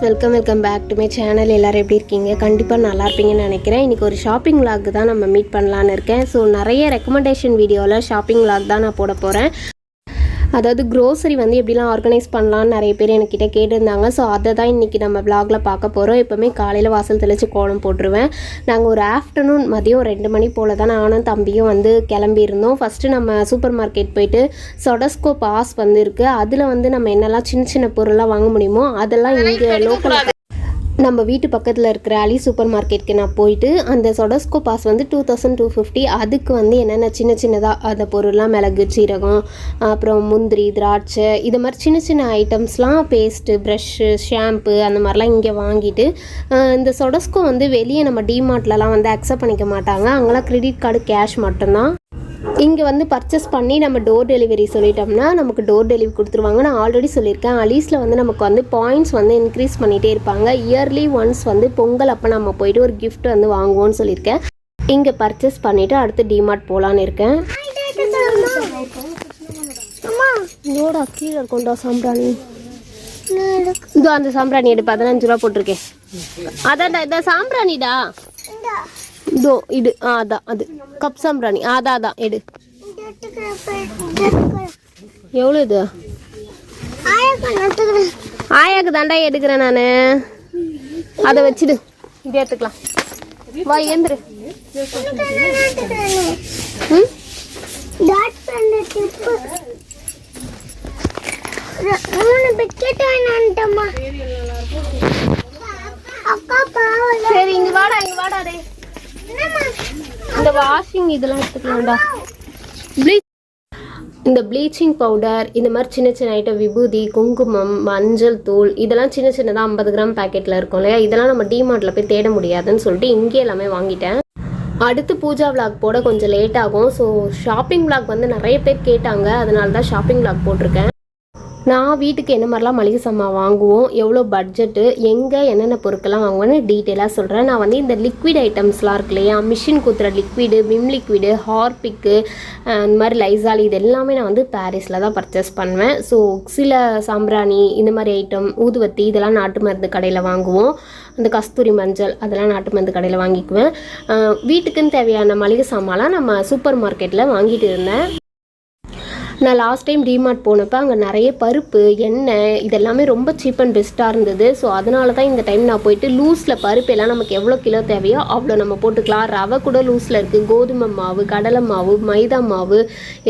Friends welcome welcome back to my channel. எல்லோரும் எப்படி இருக்கீங்க? கண்டிப்பாக நல்லா இருப்பீங்கன்னு நினைக்கிறேன். இன்றைக்கி ஒரு ஷாப்பிங் லாக் தான் நம்ம மீட் பண்ணலான்னு இருக்கேன். ஸோ நிறைய ரெக்கமெண்டேஷன் வீடியோவில் ஷாப்பிங் லாக் தான் நான் போட போகிறேன் அதாவது க்ரோசரி வந்து எப்படிலாம் ஆர்கனைஸ் பண்ணலான்னு நிறைய பேர் என்கிட்ட கேட்டிருந்தாங்க. ஸோ அதை தான் இன்றைக்கி நம்ம vlogல பார்க்க போகிறோம் எப்போவுமே காலையில் வாசல் தெளித்து கோலம் போட்டுருவேன். நாங்கள் ஒரு ஆஃப்டர்நூன் மதியம் ரெண்டு மணி போல் தான் நானும் தம்பியும் வந்து கிளம்பியிருந்தோம். ஃபஸ்ட்டு நம்ம சூப்பர் மார்க்கெட் போயிட்டு சொடஸ்கோ பாஸ் வந்து இருக்குது அதில் வந்து நம்ம என்னெல்லாம் சின்ன சின்ன பொருள்லாம் வாங்க முடியுமோ அதெல்லாம் இங்கே லோக்கல் நம்ம வீட்டு பக்கத்தில் இருக்கிற அலி சூப்பர் மார்க்கெட்டுக்கு நான் போயிட்டு அந்த சொடஸ்கோ பாஸ் வந்து டூ தௌசண்ட் டூ ஃபிஃப்டி அதுக்கு வந்து என்னென்ன சின்ன சின்னதாக அந்த பொருள்லாம் மிளகு சீரகம் அப்புறம் முந்திரி திராட்சை இது மாதிரி சின்ன சின்ன ஐட்டம்ஸ்லாம் பேஸ்ட்டு ப்ரஷ்ஷு ஷாம்பு அந்த மாதிரிலாம் இங்கே வாங்கிட்டு இந்த சொடஸ்கோ வந்து வெளியே நம்ம டிமார்ட்லலாம் வந்து அக்செப்ட் பண்ணிக்க மாட்டாங்க. அங்கெல்லாம் கிரெடிட் கார்டு கேஷ் மட்டும்தான். இங்கே வந்து பர்ச்சேஸ் பண்ணி நம்ம டோர் டெலிவரி சொல்லிட்டோம்னா நமக்கு டோர் டெலிவரி கொடுத்துருவாங்க நான் ஆல்ரெடி சொல்லியிருக்கேன். அலீஸில் வந்து நமக்கு வந்து பாயிண்ட்ஸ் வந்து இன்க்ரீஸ் பண்ணிகிட்டே இருப்பாங்க. இயர்லி ஒன்ஸ் வந்து பொங்கல் அப்போ நம்ம போயிட்டு ஒரு gift வந்து வாங்குவோம்னு சொல்லியிருக்கேன். இங்கே பர்ச்சேஸ் பண்ணிவிட்டு அடுத்து டிமார்ட் போகலான்னு இருக்கேன். இதோட கீழே இருக்கும்டா சாம்பிராணி. இதோ அந்த சாம்பிராணி எடு பதினஞ்சு ரூபா போட்டிருக்கேன். அதான்டா இந்த சாம்பிராணிடா. இதோ இது ஆ அதான் அது. கப் சாம்பிராணி. அதான் அதான் எடு எவ்வளோ இது? ஆயாக்கு தாண்டா எடுக்கிறேன் நான். அதை வச்சுடு. இதை எடுத்துக்கலாம். வா எந்திரு ம் மூணு பிஸ்கெட் வேணான்ட்டம்மா அக்கா பாவல சரி இங்க வாடா இங்க வாடா டே இந்த இதெல்லாம் எடுத்துக்கலாம்டா ப்ளீச் இந்த ப்ளீச்சிங் பவுடர் இந்த மாதிரி சின்ன சின்ன ஐட்டம் விபூதி குங்குமம் மஞ்சள் தூள் இதெல்லாம் சின்ன சின்னதாக ஐம்பது கிராம் பேக்கெட்டில் இருக்கும் இல்லையா? இதெல்லாம் நம்ம டிமார்ட்டில் போய் தேட முடியாதுன்னு சொல்லிட்டு இங்கே எல்லாமே வாங்கிட்டேன். அடுத்து பூஜா விளாக் போட கொஞ்சம் லேட் ஆகும். ஸோ ஷாப்பிங் விளாக் வந்து நிறைய பேர் கேட்டாங்க. அதனால தான் ஷாப்பிங் விளாக் போட்டிருக்கேன். நான் வீட்டுக்கு என்ன மாதிரிலாம் மளிகை சாமான் வாங்குவோம் எவ்வளோ பட்ஜெட்டு எங்கே என்னென்ன பொருட்கள்லாம் வாங்குவேன்னு டீட்டெயிலாக சொல்கிறேன் நான் வந்து இந்த லிக்விட் ஐட்டம்ஸ்லாம் இருக்கு இல்லையா மிஷின் குத்துற லிக்விடு விம் லிக்விடு ஹார்பிக்கு இந்த மாதிரி லைசால் இது எல்லாமே நான் வந்து பாரிஸில் தான் பர்ச்சேஸ் பண்ணுவேன். ஸோ சில சாம்பிராணி இந்த மாதிரி ஐட்டம் ஊதுவத்தி இதெல்லாம் நாட்டு மருந்து கடையில் வாங்குவோம். அந்த கஸ்தூரி மஞ்சள் அதெல்லாம் நாட்டு மருந்து கடையில் வாங்கிக்குவேன். வீட்டுக்குன்னு தேவையான மளிகை சாமான்லாம் நம்ம சூப்பர் மார்க்கெட்டில் வாங்கிட்டு இருந்தேன். நான் லாஸ்ட் டைம் டிமார்ட் போனப்போ அங்கே நிறைய பருப்பு எண்ணெய் இதெல்லாமே ரொம்ப சீப் அண்ட் பெஸ்ட்டாக இருந்தது. ஸோ அதனால தான் இந்த டைம் நான் போயிட்டு லூஸில் பருப்பு எல்லாம் நமக்கு எவ்வளோ கிலோ தேவையோ அவ்வளோ நம்ம போட்டுக்கலாம். ரவை கூட லூஸில் இருக்குது கோதுமை மாவு கடலை மாவு மைதா மாவு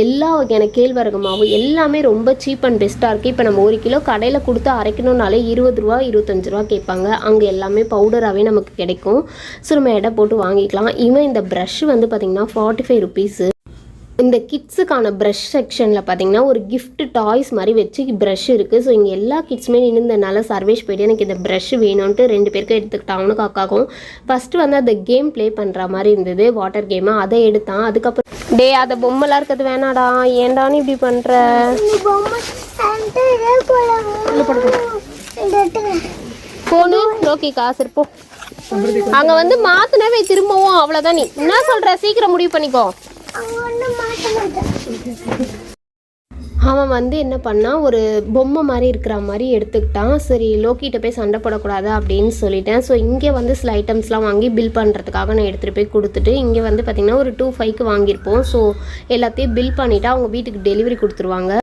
எல்லா வகையான கேழ்வரகு மாவு எல்லாமே ரொம்ப சீப் அண்ட் பெஸ்ட்டாக இருக்குது இப்போ நம்ம ஒரு கிலோ கடையில் கொடுத்து அரைக்கணும்னாலே இருபது ரூபா இருபத்தஞ்சு ரூபா கேட்பாங்க. அங்கே எல்லாமே பவுடராகவே நமக்கு கிடைக்கும். ஸோ நம்ம எடை போட்டு வாங்கிக்கலாம். இவன் இந்த ப்ரஷ் வந்து பார்த்திங்கன்னா ஃபார்ட்டி ஃபைவ் ருபீஸு இந்த கிட்ஸுக்கான ப்ரஷ் செக்ஷனில் பார்த்தீங்கன்னா ஒரு கிஃப்ட் டாய்ஸ் மாதிரி வச்சு ப்ரஷ் இருக்குது ஸோ இங்கே எல்லா கிட்ஸுமே நின்றுந்தனால சர்வேஷ் போயிட்டு எனக்கு இந்த ப்ரஷ் வேணும்ன்ட்டு ரெண்டு பேருக்கும் எடுத்துக்கிட்டான் அவனுக்கு அக்காக்கும் ஃபஸ்ட்டு வந்து அந்த கேம் ப்ளே பண்ணுற மாதிரி இருந்தது வாட்டர் கேமு அதை எடுத்தான். அதுக்கப்புறம் டே அதை பொம்மைலாம் இருக்கிறது வேணாடா. ஏன்டான்னு இப்படி பண்ணுற இந்த பொம்மை அந்த இதே அங்கே வந்து மாற்றினவே திரும்பவும் அவ்வளோதான் நீ. என்ன சொல்கிற சீக்கிரம் முடிவு பண்ணிக்கோ. அவன் வந்து என்ன பண்ணால் ஒரு பொம்மை மாதிரி இருக்கிற மாதிரி எடுத்துக்கிட்டான். சரி லோக்கிட்ட போய் சண்டை போடக்கூடாது அப்படின்னு சொல்லிட்டேன். ஸோ இங்கே வந்து சில ஐட்டம்ஸ்லாம் வாங்கி பில் பண்ணுறதுக்காக நான் எடுத்துகிட்டு போய் கொடுத்துட்டு இங்கே வந்து பார்த்திங்கன்னா ஒரு டூ ஃபைவ்க்கு வாங்கியிருப்போம். ஸோ எல்லாத்தையும் பில் பண்ணிவிட்டு அவங்க வீட்டுக்கு டெலிவரி கொடுத்துருவாங்க.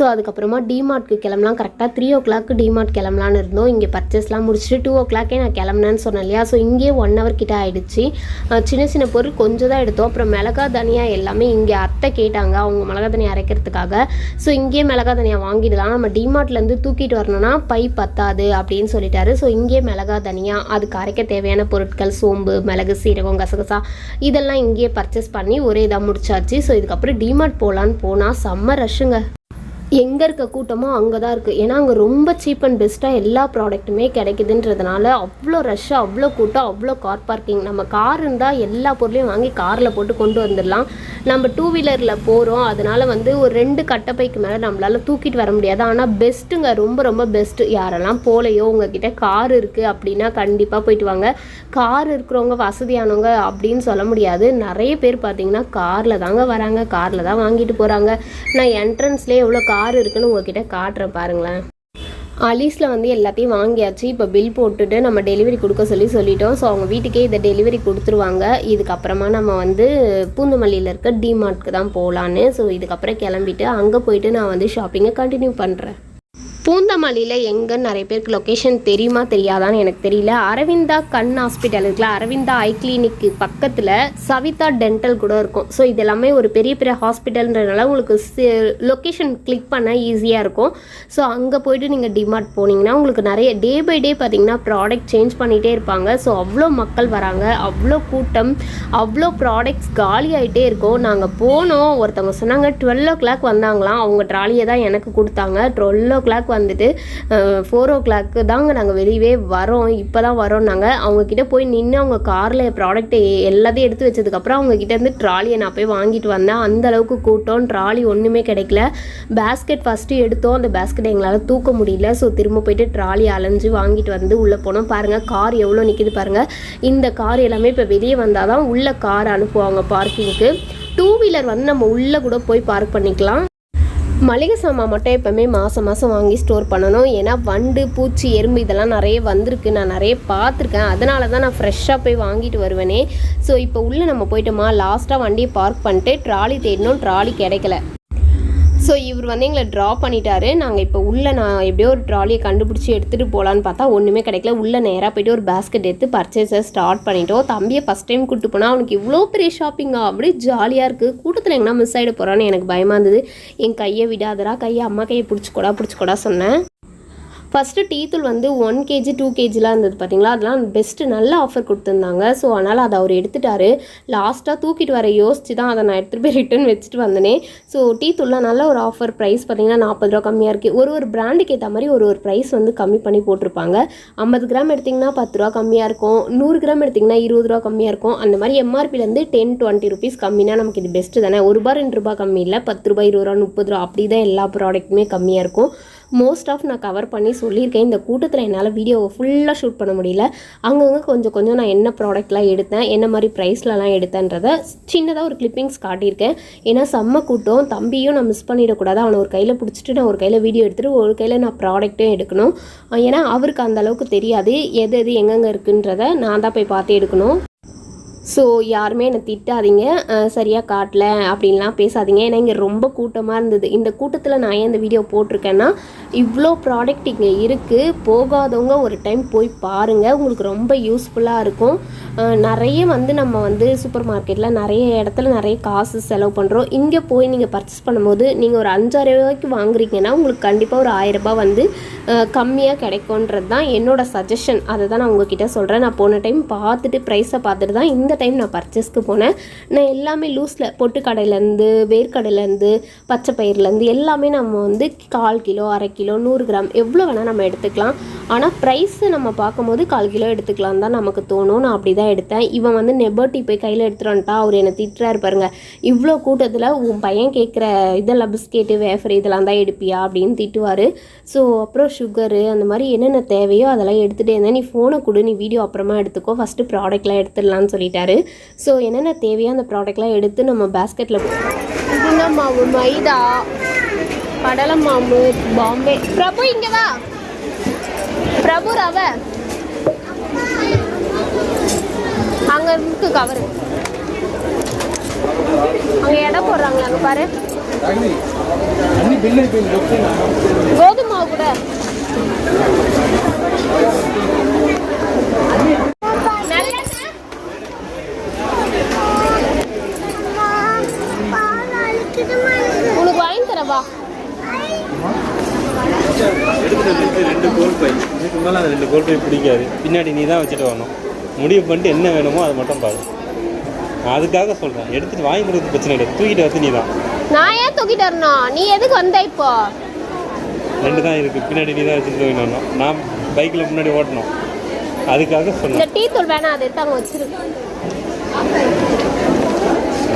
ஸோ அதுக்கப்புறமா டிமார்ட்க்கு கிளம்பலாம். கரெக்டாக த்ரீ ஓ கிளாக்கு டிமார்ட் கிளம்பலான்னு இருந்தோம். இங்கே பர்ச்சேஸ்லாம் முடிச்சுட்டு டூ ஓ கிளாக்கே நான் கிளம்புனேன்னு சொன்னேன் இல்லையா? ஸோ இங்கேயே ஒன் ஹவர் கிட்ட ஆகிடுச்சு சின்ன சின்ன பொருள் கொஞ்சம் தான் எடுத்தோம். அப்புறம் மிளகா தனியா எல்லாமே இங்கே அத்தை கேட்டாங்க. அவங்க மிளகா தனியாக அரைக்கிறதுக்காக. ஸோ இங்கேயே மிளகா தனியாக வாங்கிடலாம். நம்ம டிமார்ட்லேருந்து தூக்கிட்டு வரணும்னா பை பத்தாது அப்படின்னு சொல்லிட்டாரு. ஸோ இங்கேயே மிளகா தனியாக அதுக்கு அரைக்க தேவையான பொருட்கள் சோம்பு மிளகு சீரகம் கசகசா இதெல்லாம் இங்கேயே பர்ச்சேஸ் பண்ணி ஒரே இதாக முடிச்சாச்சு. ஸோ இதுக்கப்புறம் டிமார்ட் போகலான்னு போனால் செம்ம ரஷ்ஷுங்க எங்கே இருக்க கூட்டமோ அங்கே தான் இருக்குது ஏன்னா அங்கே ரொம்ப சீப் அண்ட் பெஸ்ட்டாக எல்லா ப்ராடக்ட்டுமே கிடைக்குதுன்றதுனால அவ்வளோ ரஷ்ஷாக அவ்வளோ கூட்டம் அவ்வளோ கார் பார்க்கிங் நம்ம கார் இருந்தால் எல்லா பொருளையும் வாங்கி காரில் போட்டு கொண்டு வந்துடலாம். நம்ம டூ வீலரில் போகிறோம் அதனால் வந்து ஒரு ரெண்டு கட்டப்பைக்கு மேலே நம்மளால் தூக்கிட்டு வர முடியாது. ஆனால் பெஸ்ட்டுங்க ரொம்ப ரொம்ப பெஸ்ட்டு யாரெல்லாம் போகலையோ உங்ககிட்ட கார் இருக்குது அப்படின்னா கண்டிப்பாக போயிட்டு வாங்க. கார் இருக்கிறவங்க வசதியானவங்க அப்படின்னு சொல்ல முடியாது. நிறைய பேர் பார்த்தீங்கன்னா காரில் தாங்க வராங்க காரில் தான் வாங்கிட்டு போகிறாங்க நான் என்ட்ரன்ஸ்லேயே எவ்வளோ கார் இருக்குன்னு உங்ககிட்ட காட்டுறேன் பாருங்களேன். அலீஸில் வந்து எல்லாத்தையும் வாங்கியாச்சு. இப்போ பில் போட்டுட்டு நம்ம டெலிவரி கொடுக்க சொல்லி சொல்லிட்டோம். ஸோ அவங்க வீட்டுக்கே இதை டெலிவரி கொடுத்துருவாங்க. இதுக்கப்புறமா நம்ம வந்து பூந்தமல்லியில் இருக்க டிமார்ட்க்கு தான் போகலான்னு ஸோ இதுக்கப்புறம் கிளம்பிட்டு அங்கே போயிட்டு நான் வந்து ஷாப்பிங்கை கண்டினியூ பண்ணுறேன் பூந்தமல்லியில் எங்கேன்னு நிறைய பேருக்கு லொக்கேஷன் தெரியுமா தெரியாதான்னு எனக்கு தெரியல. அரவிந்தா கண் ஹாஸ்பிட்டல் இருக்குல்ல அரவிந்தா ஐ கிளினிக்கு பக்கத்தில் சவிதா டென்டல் கூட இருக்கும். ஸோ இது எல்லாமே ஒரு பெரிய பெரிய ஹாஸ்பிட்டல்ன்றதுனால உங்களுக்கு லொக்கேஷன் கிளிக் பண்ண ஈஸியாக இருக்கும். ஸோ அங்கே போயிட்டு நீங்கள் டிமார்ட் போனீங்கன்னா உங்களுக்கு நிறைய டே பை டே பார்த்தீங்கன்னா ப்ராடக்ட் சேஞ்ச் பண்ணிகிட்டே இருப்பாங்க. ஸோ அவ்வளோ மக்கள் வராங்க அவ்வளோ கூட்டம் அவ்வளோ ப்ராடக்ட்ஸ் காலி ஆகிட்டே இருக்கும். நாங்கள் போனோம் ஒருத்தவங்க சொன்னாங்க டுவெல் ஓ கிளாக் வந்தாங்களாம். அவங்க ட்ராலியை தான் எனக்கு கொடுத்தாங்க. டுவெல் ஓ கிளாக் வந்துட்டு ஃபோர் ஓ கிளாக்கு தாங்க நாங்கள் வெளியவே வரோம். இப்போ தான் வரோம் நாங்கள் அவங்கக்கிட்ட போய் நின்று அவங்க காரில் ப்ராடக்ட்டை எல்லாத்தையும் எடுத்து வச்சதுக்கப்புறம் அவங்கக்கிட்ட இருந்து ட்ராலியை நான் போய் வாங்கிட்டு வந்தேன். அந்த அளவுக்கு கூட்டம். ட்ராலி ஒன்றுமே கிடைக்கல. பேஸ்கெட் ஃபஸ்ட்டு எடுத்தோம். அந்த பேஸ்கெட் எங்களால் தூக்க முடியல. ஸோ திரும்ப போயிட்டு ட்ராலி அலைஞ்சு வாங்கிட்டு வந்து உள்ளே போனோம். பாருங்கள் கார் எவ்வளோ நிற்கிது பாருங்கள் இந்த கார் எல்லாமே இப்போ வெளியே வந்தால் தான் உள்ள கார் அனுப்புவாங்க பார்க்கிங்க்கு டூ வீலர் வந்து நம்ம உள்ளே கூட போய் பார்க் பண்ணிக்கலாம். மளிகை சாமான் மட்டும் எப்போவுமே மாதம் மாதம் வாங்கி ஸ்டோர் பண்ணணும். ஏன்னா வண்டு பூச்சி எறும்பு இதெல்லாம் நிறைய வந்திருக்கு. நான் நிறைய பார்த்துருக்கேன். அதனால தான் நான் ஃப்ரெஷ்ஷாக போய் வாங்கிட்டு வருவேனே. ஸோ இப்போ உள்ளே நம்ம போயிட்டோமா? லாஸ்ட்டாக வண்டியை பார்க் பண்ணிட்டு ட்ராலி தேடினோம் ட்ராலி கிடைக்கல. ஸோ இவர் வந்து எங்களை ட்ரா பண்ணிட்டாரு. நாங்கள் இப்போ உள்ளே நான் எப்படியோ ஒரு ட்ராலியை கண்டுபிடிச்சி எடுத்துகிட்டு போகலான்னு பார்த்தா ஒன்றுமே கிடைக்கல. உள்ளே நேராக போயிட்டு ஒரு பேஸ்கெட் எடுத்து பர்ச்சேஸை ஸ்டார்ட் பண்ணிட்டோம். தம்பியை ஃபஸ்ட் டைம் கூப்பிட்டு போனால் அவனுக்கு இவ்வளோ பெரிய ஷாப்பிங்கா அப்படியே ஜாலியாக இருக்குது கூட்டத்தில் எங்கன்னா மிஸ் ஆகிட போகிறான்னு எனக்கு பயமாக இருந்தது. என் கையை விடாதடா கையை அம்மா கையை பிடிச்சிக்கூடா பிடிச்சிக்கூடா சொன்னேன். ஃபஸ்ட்டு டீ தூள் வந்து ஒன் கேஜி டூ கேஜிலாம் இருந்தது பார்த்தீங்களா அதெல்லாம் பெஸ்ட்டு நல்ல ஆஃபர் கொடுத்துருந்தாங்க. ஸோ அதனால் அதை அவர் எடுத்துட்டாரு. லாஸ்ட்டாக தூக்கிட்டு வர யோசிச்சு தான் அதை நான் எடுத்துகிட்டு போய் ரிட்டன் வச்சுட்டு வந்தேனே. ஸோ டீ தூள்லாம் நல்ல ஒரு ஆஃபர் ப்ரைஸ் பார்த்தீங்கன்னா நாற்பது ரூபா கம்மியாக இருக்குது ஒரு ஒரு பிராண்டுக்கு ஏற்ற மாதிரி ஒரு ஒரு ப்ரைஸ் வந்து கம்மி பண்ணி போட்டிருப்பாங்க. ஐம்பது கிராம் எடுத்திங்கன்னா பத்து ரூபா கம்மியாக இருக்கும். நூறு கிராம் எடுத்திங்கன்னா இருபது ரூபா கம்மியாக இருக்கும். அந்த மாதிரி எம்ஆர்பிலேருந்து டென் டுவெண்ட்டி ருபீஸ் கம்மினா நமக்கு இது பெஸ்ட்டு தானே? ஒரு ரூபா ரெண்டு ரூபா கம்மி இல்லை. பத்து ரூபாய் இருபது ரூபா முப்பது ரூபா அப்படி தான் எல்லா ப்ராடக்ட்டுமே கம்மியாக இருக்கும். மோஸ்ட் ஆஃப் நான் கவர் பண்ணி சொல்லியிருக்கேன். இந்த கூட்டத்தில் என்னால் வீடியோவை ஃபுல்லாக ஷூட் பண்ண முடியல. அங்கங்கே கொஞ்சம் கொஞ்சம் நான் என்ன ப்ராடக்ட்லாம் எடுத்தேன் என்ன மாதிரி ப்ரைஸ்லலாம் எடுத்தேன்றத சின்னதாக ஒரு கிளிப்பிங்ஸ் காட்டியிருக்கேன். ஏன்னா செம்ம கூட்டம். தம்பியும் நான் மிஸ் பண்ணிடக்கூடாது. அவனை ஒரு கையில் பிடிச்சிட்டு நான் ஒரு கையில் வீடியோ எடுத்துகிட்டு ஒரு கையில் நான் ப்ராடக்ட்டும் எடுக்கணும். ஏன்னா அவருக்கு அந்த அளவுக்கு தெரியாது. எது எது எங்கெங்கே இருக்குன்றத நான் தான் போய் பார்த்து எடுக்கணும். ஸோ யாருமே என்னை திட்டாதீங்க. சரியாக காட்டல அப்படின்லாம் பேசாதீங்க. ஏன்னா இங்கே ரொம்ப கூட்டமாக இருந்தது. இந்த கூட்டத்தில் நான் ஏன் இந்த வீடியோ போட்டிருக்கேன்னா இவ்வளோ ப்ராடக்ட் இங்கே இருக்குது போகாதவங்க ஒரு டைம் போய் பாருங்கள் உங்களுக்கு ரொம்ப யூஸ்ஃபுல்லாக இருக்கும். நிறைய வந்து நம்ம வந்து சூப்பர் மார்க்கெட்டில் நிறைய இடத்துல நிறைய காசு செலவு பண்ணுறோம் இங்கே போய் நீங்கள் பர்ச்சேஸ் பண்ணும்போது நீங்கள் ஒரு அஞ்சாயிரம் ரூபாய்க்கு வாங்குறீங்கன்னா உங்களுக்கு கண்டிப்பாக ஒரு ஆயிரரூபா வந்து கம்மியாக கிடைக்கும்ன்றது தான் என்னோடய சஜஷன் அதை தான் நான் உங்ககிட்ட சொல்கிறேன் நான் போன டைம் பார்த்துட்டு ப்ரைஸை பார்த்துட்டு தான் இந்த டைம் நான் பர்ச்சேஸ்க்கு போனேன். நான் எல்லாமே லூஸில் பொட்டு கடையிலேருந்து வேர்க்கடையிலேருந்து பச்சை பயிர்லேருந்து எல்லாமே நம்ம வந்து கால் கிலோ அரை கிலோ நூறு கிராம் எவ்வளோ வேணால் நம்ம எடுத்துக்கலாம். ஆனால் ப்ரைஸு நம்ம பார்க்கும்போது கால் கிலோ எடுத்துக்கலாம் தான் நமக்கு தோணும். நான் அப்படி தான் எடுத்தேன். இவன் வந்து நெபர்ட்டி போய் கையில் எடுத்துட்டு வந்துட்டா. அவர் என்னை திட்டுறாரு பாருங்க. இவ்வளோ கூட்டத்தில் உன் பையன் கேட்குற இதெல்லாம் பிஸ்கெட்டு வேஃபர் இதெல்லாம் தான் எடுப்பியா அப்படின்னு திட்டுவார். ஸோ அப்புறம் சுகரு அந்த மாதிரி என்னென்ன தேவையோ அதெல்லாம் எடுத்துகிட்டே இருந்தேன். நீ ஃபோனை கொடு நீ வீடியோ அப்புறமா எடுத்துக்கோ. ஃபஸ்ட்டு ப்ராடக்ட்லாம் எடுத்துடலான்னு சொல்லிட்டேன். சொல்லிட்டாரு ஸோ என்னென்ன தேவையோ அந்த ப்ராடக்ட்லாம் எடுத்து நம்ம பேஸ்கெட்டில் மாவு மைதா கடலை மாவு பாம்பே. பிரபு இங்கே வா. பிரபு ரவ. அங்கே இருக்கு கவரு அங்க இடம் போடுறாங்களா அங்கே பாரு. கோதுமாவு கூட நல்லெண்ணெய்? பால் அழிக்குதுமா எனக்கு. உனக்கு வாங்கி தரவா வந்து ரெண்டு கோல் பை இதுக்கு மேலே அந்த ரெண்டு கோல் பை பிடிக்காது. பின்னாடி நீ தான் வச்சுட்டு வரணும். முடிவு பண்ணிட்டு என்ன வேணுமோ அதை மட்டும் பாரு. நான் அதுக்காக சொல்கிறேன் எடுத்துட்டு வாங்கி கொடுக்குறது பிரச்சனை கிடையாது தூக்கிட்டு வந்து நீ தான் நான் ஏன் தூக்கிட்டு வரணும்? நீ எதுக்கு வந்த இப்போ? ரெண்டு தான் இருக்குது பின்னாடி நீ தான் வச்சுட்டு வரணும் நான் பைக்கில் முன்னாடி ஓட்டணும். அதுக்காக சொன்னேன் இந்த டீ தூள் வேணாம் அதை எடுத்து அங்கே வச்சிரு.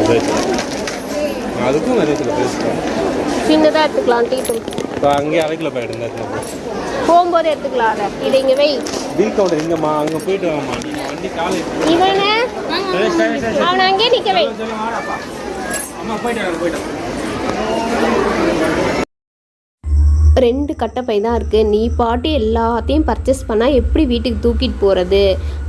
அது அதுக்கும் நிறைய சில பேசுகிறேன் சின்னதாக எடுத்துக்கலாம் டீ தூள். இப்போ அங்கேயே அரை கிலோ பாக்கெட் இருந்தா போகும்போது எடுத்துக்கலாம் அதை. இதை இங்கே வை. பில் கவுண்டர் இங்கேம்மா அங்கே போயிட்டு வாம்மா. நீ வண்டி காலை இவனே? சரி சரி சரி. அவனை அங்கேயே நிற்க வை. அம்மா போயிட்டு போயிட்டு ரெண்டு கட்டப்பை தான் இருக்குது நீ பாட்டு எல்லாத்தையும் பர்ச்சேஸ் பண்ணால் எப்படி வீட்டுக்கு தூக்கிட்டு போகிறது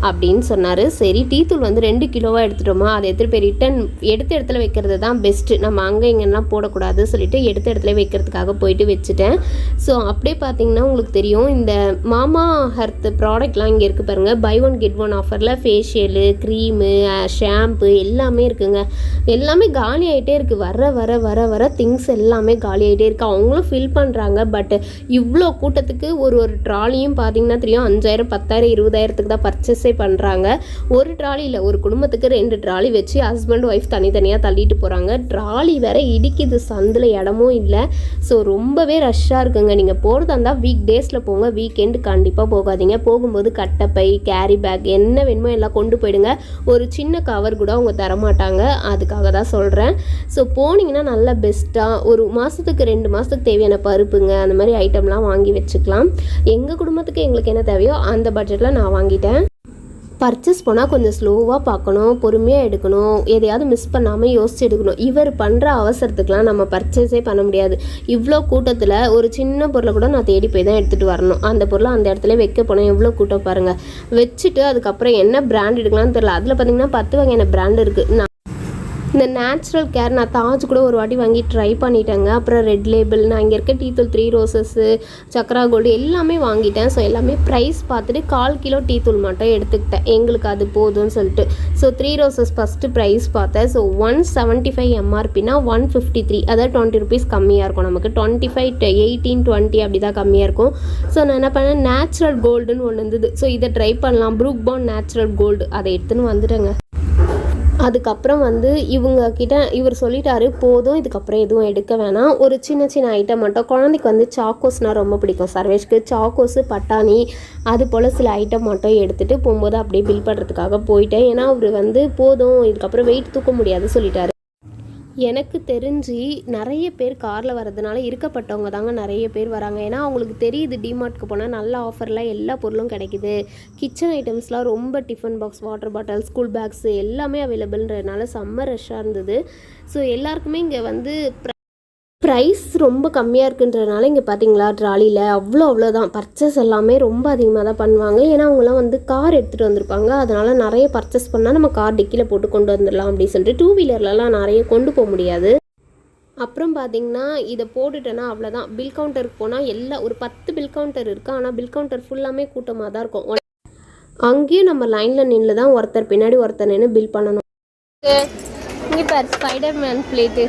அப்படின்னு சொன்னார். சரி டீத்தூள் வந்து ரெண்டு கிலோவாக எடுத்துட்டோமா? அதை எடுத்துகிட்டு போய் ரிட்டன் எடுத்த இடத்துல வைக்கிறது தான் பெஸ்ட்டு நம்ம அங்கே இங்கெல்லாம் போடக்கூடாது சொல்லிட்டு எடுத்த இடத்துல வைக்கிறதுக்காக போயிட்டு வச்சுட்டேன். ஸோ அப்படியே பார்த்தீங்கன்னா உங்களுக்கு தெரியும். இந்த மாமா ஹெர்த் ப்ராடக்ட்லாம் இங்கே இருக்குது பாருங்கள் பை ஒன் கெட் ஒன் ஆஃபரில் ஃபேஷியலு க்ரீமு ஷாம்பு எல்லாமே இருக்குங்க. எல்லாமே காலி ஆகிட்டே இருக்குது வர வர வர வர திங்ஸ் எல்லாமே காலி ஆகிட்டே இருக்குது அவங்களும் ஃபில் பண்ணுறாங்க பட் இவ்வளோ கூட்டத்துக்கு ஒரு ஒரு ட்ராலியும் பார்த்தீங்கன்னா தெரியும். அஞ்சாயிரம் பத்தாயிரம் இருபதாயிரத்துக்கு தான் பர்ச்சேஸே பண்ணுறாங்க ஒரு ட்ராலி இல்லை ஒரு குடும்பத்துக்கு ரெண்டு ட்ராலி வச்சு ஹஸ்பண்ட் ஒய்ஃப் தனித்தனியாக தள்ளிட்டு போகிறாங்க ட்ராலி வேற இடிக்குது சந்தில் இடமும் இல்லை. ஸோ ரொம்பவே ரஷ்ஷாக இருக்குங்க. நீங்கள் போகிறதா இருந்தால் வீக் டேஸில் போங்க. வீக்கெண்டு கண்டிப்பாக போகாதீங்க. போகும்போது கட்டப்பை கேரி பேக் என்ன வேணுமோ எல்லாம் கொண்டு போயிடுங்க. ஒரு சின்ன கவர் கூட அவங்க தரமாட்டாங்க. அதுக்காக தான் சொல்கிறேன் ஸோ போனீங்கன்னா நல்லா பெஸ்ட்டாக ஒரு மாதத்துக்கு ரெண்டு மாதத்துக்கு தேவையான பருப்புங்க. அந்த மாதிரி ஐட்டம்லாம் வாங்கி வச்சுக்கலாம். எங்கள் குடும்பத்துக்கு எங்களுக்கு என்ன தேவையோ அந்த பட்ஜெட்டில் நான் வாங்கிட்டேன். பர்ச்சேஸ் போனால் கொஞ்சம் ஸ்லோவாக பார்க்கணும் பொறுமையாக எடுக்கணும். எதையாவது மிஸ் பண்ணாமல் யோசிச்சு எடுக்கணும். இவர் பண்ணுற அவசரத்துக்குலாம் நம்ம பர்ச்சேஸே பண்ண முடியாது. இவ்வளோ கூட்டத்தில் ஒரு சின்ன பொருளை கூட நான் தேடி போய் தான் எடுத்துகிட்டு வரணும். அந்த பொருளை அந்த இடத்துல வைக்க போனேன். எவ்வளோ கூட்டம் பாருங்கள் வச்சுட்டு அதுக்கப்புறம் என்ன பிராண்ட் எடுக்கலாம்னு தெரியல. அதில் பார்த்தீங்கன்னா பத்து வகையான பிராண்ட் இருக்குது நான் இந்த நேச்சுரல் கேர் நான் தாஜ் கூட ஒரு வாட்டி வாங்கி ட்ரை பண்ணிட்டேங்க. அப்புறம் ரெட் லேபிள் நான் இங்கே இருக்க டீ தூள் த்ரீ ரோசஸ்ஸு சக்ரா கோல்டு எல்லாமே வாங்கிட்டேன். ஸோ எல்லாமே ப்ரைஸ் பார்த்துட்டு கால் கிலோ டீ தூள் மட்டும் எடுத்துக்கிட்டேன். எங்களுக்கு அது போதும்னு சொல்லிட்டு. So three roses first price பார்த்தேன். ஸோ ஒன் செவன்ட்டி ஃபைவ் எம்ஆர்பினா ஒன் ஃபிஃப்டி த்ரீ அதாவது டுவெண்ட்டி ருபீஸ் கம்மியாக இருக்கும் நமக்கு. டுவெண்ட்டி ஃபைவ் எயிட்டீன் டுவெண்ட்டி அப்படி தான் கம்மியாக இருக்கும். ஸோ நான் என்ன பண்ணேன்? நேச்சுரல் கோல்டுன்னு ஒன்று இருந்தது. ஸோ இதை ட்ரை பண்ணலாம். ப்ரூக் பான் நேச்சுரல் கோல்டு அதை எடுத்துன்னு வந்துட்டேங்க. அதுக்கப்புறம் வந்து இவங்க கிட்ட இவர் சொல்லிட்டாரு போதும் இதுக்கப்புறம் எதுவும் எடுக்க வேணாம். ஒரு சின்ன சின்ன ஐட்டம் மட்டும். குழந்தைக்கு வந்து சாக்கோஸ்னால் ரொம்ப பிடிக்கும் சர்வேஷ்க்கு. சாக்கோஸு பட்டாணி அது போல் சில ஐட்டம் மட்டும் எடுத்துகிட்டு போகும்போது அப்படியே பில் பண்ணுறதுக்காக போயிட்டேன். ஏன்னா அவர் வந்து போதும் இதுக்கப்புறம் வெயிட் தூக்க முடியாது சொல்லிட்டாரு. எனக்கு தெரிஞ்சு நிறைய பேர் காரில் வரதுனால இருக்கப்பட்டவங்க தாங்க நிறைய பேர் வராங்க. ஏன்னா அவங்களுக்கு தெரியுது டிமார்ட்க்கு போனால் நல்ல ஆஃபரில் எல்லா பொருளும் கிடைக்குது. கிச்சன் ஐட்டம்ஸ்லாம் ரொம்ப tiffin box water bottle school bags எல்லாமே அவைலபிள்ன்றதுனால செம்ம ரஷ்ஷாக இருந்தது. ஸோ எல்லாருக்குமே இங்கே வந்து ப்ரைஸ் ரொம்ப கம்மியாக இருக்குன்றதுனால இங்கே பார்த்தீங்களா ட்ராலியில் அவ்வளோ அவ்வளோதான் பர்ச்சேஸ் எல்லாமே ரொம்ப அதிகமாக தான் பண்ணுவாங்க. ஏன்னா அவங்களாம் வந்து கார் எடுத்துகிட்டு வந்திருப்பாங்க. அதனால் நிறைய பர்ச்சேஸ் பண்ணால் நம்ம கார் டிக்கியில் போட்டு கொண்டு வந்துடலாம் அப்படின்னு சொல்லிட்டு டூ வீலர்லலாம் நிறைய கொண்டு போக முடியாது. அப்புறம் பார்த்தீங்கன்னா இதை போட்டுட்டேன்னா அவ்வளோதான். பில் கவுண்டருக்கு போனால் எல்லா ஒரு பத்து பில் கவுண்டர் இருக்குது ஆனால் பில் கவுண்டர் ஃபுல்லாமே கூட்டமாக தான் இருக்கும். அங்கேயும் நம்ம லைனில் நின்று தான் ஒருத்தர் பின்னாடி ஒருத்தர் நின்று பில் பண்ணணும். இங்கே பாரு ஸ்பைடர் மேன் பிளேட்டு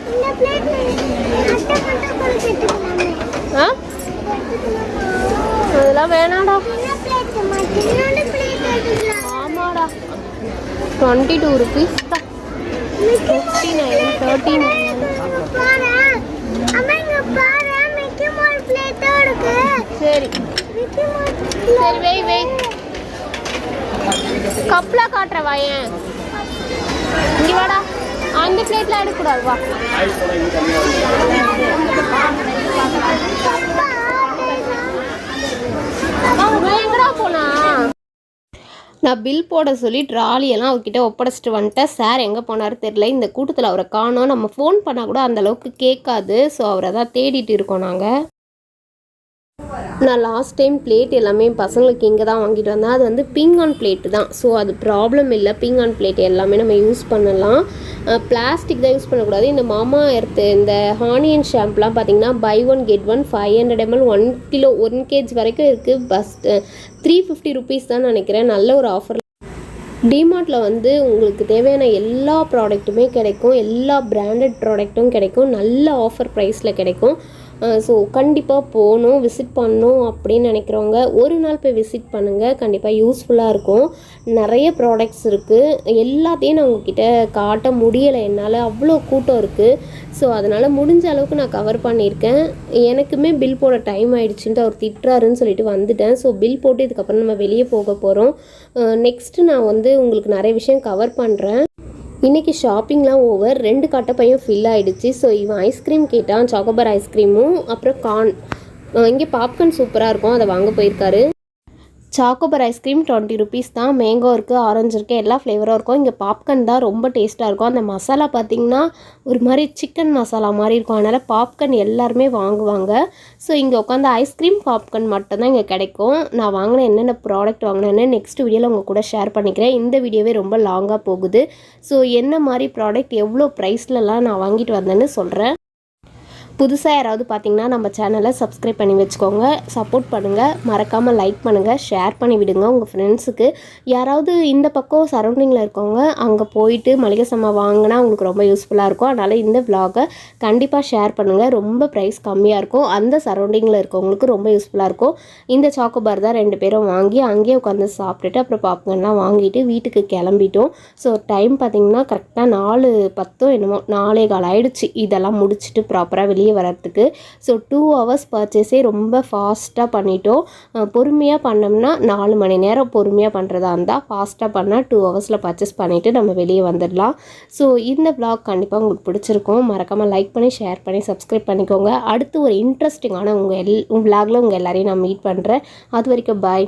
ஆ? அதெல்லாம் வேணாடா ஆமாடா. டுவெண்ட்டி டூ ருபீஸ் தான் ஃபிஃப்டி நைன் தேர்ட்டி நைன் சரி. சரி வெய் வெய் கப்லாம் காட்டுற வாயேன் இங்கே வாடா. அந்த பிளேட்ல எடுக்கக்கூடாது வா. எங்கடா போனா? நான் பில் போட சொல்லி ட்ராலியெல்லாம் அவர்கிட்ட ஒப்படைச்சிட்டு வந்துட்டேன். சார் எங்கே போனார் தெரில இந்த கூட்டத்தில் அவரை காணோம். நம்ம ஃபோன் பண்ணால் கூட அந்தளவுக்கு கேட்காது. ஸோ அவரை தான் தேடிட்டு இருக்கோம் நாங்கள் நான் லாஸ்ட் டைம் பிளேட் எல்லாமே பசங்களுக்கு இங்கே தான் வாங்கிட்டு வந்தேன். அது வந்து பிங் ஆன் பிளேட்டு தான். ஸோ அது ப்ராப்ளம் இல்லை. பிங் ஆன் பிளேட் எல்லாமே நம்ம யூஸ் பண்ணலாம். பிளாஸ்டிக் தான் யூஸ் பண்ணக்கூடாது. இந்த மாமா எர்த்து இந்த ஹானியன் ஷாம்புலாம் பார்த்தீங்கன்னா buy one get one five hundred ml one kilo one KG வரைக்கும் இருக்குது பஸ் த்ரீ ஃபிஃப்டி ருபீஸ் தான் நினைக்கிறேன். நல்ல ஒரு ஆஃபர் டிமார்ட்டில் வந்து உங்களுக்கு தேவையான எல்லா ப்ராடக்ட்டுமே கிடைக்கும். எல்லா பிராண்டட் ப்ராடக்ட்டும் கிடைக்கும். நல்ல ஆஃபர் ப்ரைஸில் கிடைக்கும். ஸோ கண்டிப்பாக போகணும் விசிட் பண்ணணும் அப்படின்னு நினைக்கிறவங்க ஒரு நாள் போய் விசிட் பண்ணுங்கள் கண்டிப்பாக யூஸ்ஃபுல்லாக இருக்கும். நிறைய ப்ராடக்ட்ஸ் இருக்குது எல்லாத்தையும் நான் உங்ககிட்ட காட்ட முடியலை. என்னால் அவ்வளோ கூட்டம் இருக்குது ஸோ அதனால் முடிஞ்ச அளவுக்கு நான் கவர் பண்ணியிருக்கேன். எனக்குமே பில் போட டைம் ஆகிடுச்சுன்ட்டு அவர் திட்டுறாருன்னு சொல்லிட்டு வந்துட்டேன். ஸோ பில் போட்டு இதுக்கப்புறம் நம்ம வெளியே போக போகிறோம் நெக்ஸ்ட்டு நான் வந்து உங்களுக்கு நிறைய விஷயம் கவர் பண்ணுறேன் இன்றைக்கி ஷாப்பிங்லாம் ஓவர் ரெண்டு கட்டப்பையும் ஃபில் ஆகிடுச்சு ஸோ இவன் ஐஸ்கிரீம் கேட்டான் சாக்கோபார் ஐஸ்கிரீமும் அப்புறம் கார்ன் இங்கே பாப்கார்ன் சூப்பராக இருக்கும். அதை வாங்க போயிருக்காரு. Chocobar ice cream twenty rupees தான். மேங்கோ இருக்குது ஆரஞ்சு இருக்குது எல்லா ஃப்ளேவரும் இருக்கும். இங்கே பாப்கார்ன் தான் ரொம்ப டேஸ்ட்டாக இருக்கும். அந்த மசாலா பார்த்திங்கன்னா ஒரு மாதிரி சிக்கன் மசாலா மாதிரி இருக்கும். அதனால் பாப்கார்ன் எல்லாருமே வாங்குவாங்க. ஸோ இங்கே உட்காந்து ஐஸ்கிரீம் பாப்கார்ன் மட்டும்தான் இங்கே கிடைக்கும். நான் வாங்கின என்னென்ன ப்ராடக்ட் வாங்கினேன்னு நெக்ஸ்ட் வீடியோவில் உங்கள் கூட ஷேர் பண்ணிக்கிறேன். இந்த வீடியோவே ரொம்ப லாங்காக போகுது. ஸோ என்ன மாதிரி ப்ராடக்ட் எவ்வளோ ப்ரைஸ்லலாம் நான் வாங்கிட்டு வந்தேன்னு சொல்கிறேன் புதுசாக யாராவது பார்த்தீங்கன்னா நம்ம சேனலை சப்ஸ்கிரைப் பண்ணி வச்சுக்கோங்க. சப்போர்ட் பண்ணுங்கள் மறக்காமல் லைக் பண்ணுங்கள் ஷேர் பண்ணி விடுங்க உங்கள் ஃப்ரெண்ட்ஸுக்கு யாராவது இந்த பக்கம் சரௌண்டிங்கில் இருக்கவங்க அங்கே போயிட்டு மளிகை சாமான் வாங்கினா உங்களுக்கு ரொம்ப யூஸ்ஃபுல்லாக இருக்கும். அதனால் இந்த விலாகை கண்டிப்பாக ஷேர் பண்ணுங்கள் ரொம்ப ப்ரைஸ் கம்மியாக இருக்கும். அந்த சரௌண்டிங்கில் இருக்கவங்களுக்கு ரொம்ப யூஸ்ஃபுல்லாக இருக்கும். இந்த சாக்கோபார் தான் ரெண்டு பேரும் வாங்கி அங்கேயே உட்காந்து சாப்பிட்டுட்டு அப்புறம் பாப்கார்ன்லாம் வாங்கிட்டு வீட்டுக்கு கிளம்பிட்டோம். ஸோ டைம் பார்த்திங்கன்னா கரெக்டாக நாலு பத்தோ என்னமோ நாலே கால் ஆயிடுச்சு. இதெல்லாம் முடிச்சுட்டு ப்ராப்பராக வெளியே வரத்துக்கு ஸோ டூ ஹவர்ஸ் பர்ச்சேஸே ரொம்ப ஃபாஸ்ட்டாக பண்ணிட்டோம். பொறுமையாக பண்ணோம்னா நாலு மணி நேரம் பொறுமையாக பண்ணுறதா இருந்தால் ஃபாஸ்ட்டாக பண்ணால் டூ ஹவர்ஸில் பர்ச்சேஸ் பண்ணிவிட்டு நம்ம வெளியே வந்துடலாம். ஸோ இந்த vlog கண்டிப்பாக உங்களுக்கு பிடிச்சிருக்கும். மறக்காமல் லைக் பண்ணி ஷேர் பண்ணி சப்ஸ்கிரைப் பண்ணிக்கோங்க. அடுத்து ஒரு இன்ட்ரெஸ்டிங்கான உங்கள் எல் விலாகில் உங்கள் எல்லாரையும் நான் மீட் பண்ணுறேன் அது வரைக்கும் பாய்